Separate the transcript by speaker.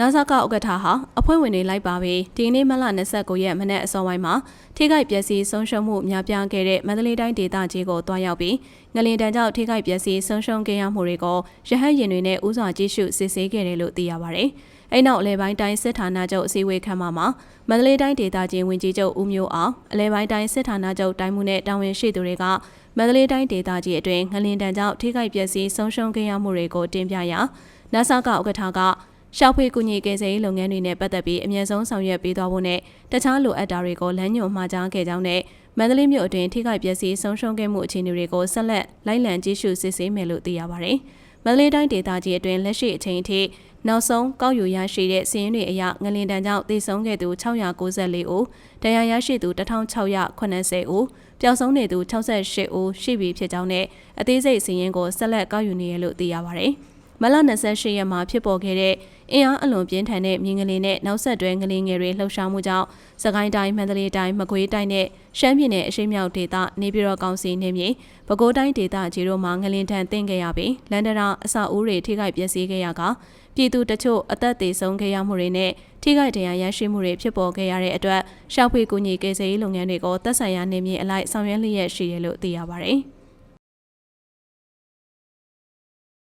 Speaker 1: နာဆာကဥက္ကဋ္ဌဟာအဖွဲ့ဝင်တွေလိုက်ပါပြီးဒီကနေ့မလ29ရက်မနက်အစောပိုင်းမှာထိခိုက်ပျက်စီးဆုံးရှုံးမှုများပြားခဲ့တဲ့မန္တလေးတိုင်းဒေသကြီးကိုတွားရောက်ပြီးငလင်တန်းကြောင့်ထိခိုက်ပျက်စီးဆုံးရှုံးခဲ့ရမှုတွေကိုရဟတ်ရင်တွေနဲ့ဥစွာကြည့်ရှုစစ်ဆေးခဲ့တယ်လို့သိရပါတယ်။အဲ့နောက်အလဲပိုင်းတိုင်းစစ်ဌာနချုပ်အစည်းအဝေးခန်းမှာမန္တလေးတိုင်းဒေသကြီးဝင်ကြီးချုပ်ဦးမျိုးအောင်အလဲပိုင်းတိုင်းစစ်ဌာနချုပ်တိုင်းမှုနဲ့တာဝန်ရှိသူတွေကမန္တလေးတိုင်းဒေသကြီးအတွင်းငလင်တန်းကြောင့်ထိခိုက်ပျက်စီးဆုံးရှုံးခဲ့ရမှုတွေကိုတင်ပြရာနာဆာကဥက္ကဋ္ဌက ရှောက်ဖွေကူညီကယ်ဆယ်ရေးလုပ်ငန်းတွေနဲ့ပတ်သက်ပြီးအမြဲဆုံးဆောင်ရွက်ပေးသွားဖို့နဲ့တခြားလိုအပ်တာတွေကိုလမ်းညွှန်မှာကြားခဲ့ကြောင်းနဲ့မန္တလေးမြို့အတွင်းထိခိုက်ပျက်စီးဆုံးရှုံးခဲ့မှုအခြေအနေတွေကိုဆက်လက်လိုက်လံကြည့်ရှုစစ်ဆေးမယ်လို့သိရပါတယ်။မန္တလေးတိုင်းဒေသကြီးအတွင်းလက်ရှိအချိန်ထိနောက်ဆုံးကောက်ယူရရှိတဲ့စီးရင်တွေအရငလင်တန်းကြောင့်သေဆုံးခဲ့သူ694ဦး၊တရားရရှိသူ1680ဦး၊ပျောက်ဆုံးနေသူ68ဦးရှိပြီဖြစ်ကြောင်းနဲ့အသေးစိတ်စီးရင်ကိုဆက်လက်ကောက်ယူနေရလို့သိရပါတယ်။ မလ28ရက်မှာဖြစ်ပေါ်ခဲ့တဲ့အင်အားအလွန်ပြင်းထန်တဲ့မြင်းကလေးနဲ့နောက်ဆက်တွဲငလင်းငယ်တွေလှုပ်ရှားမှုကြောင့်စကိုင်းတိုင်းမန္တလေးတိုင်းမကွေးတိုင်းနဲ့ရှမ်းပြည်နယ်အရှေ့မြောက်ဒေသနေပြည်တော်ကောင်စီနေမြေပဲခူးတိုင်းဒေသကြီးတို့မှာငလင်းထန်တင်ခဲ့ရပြီးလန်ဒရာအဆောက်အဦတွေထိခိုက်ပျက်စီးခဲ့ရကပြည်သူတချို့အသက်သေဆုံးခဲ့ရမှုတွေနဲ့ထိခိုက်ဒဏ်ရာရရှိမှုတွေဖြစ်ပေါ်ခဲ့ရတဲ့အတွက်ရှောက်ဖွေကူညီကေစေးလုပ်ငန်းတွေကိုသက်ဆိုင်ရာနေမြေအလိုက်ဆောင်ရွက်လျက်ရှိတယ်လို့သိရပါတယ်။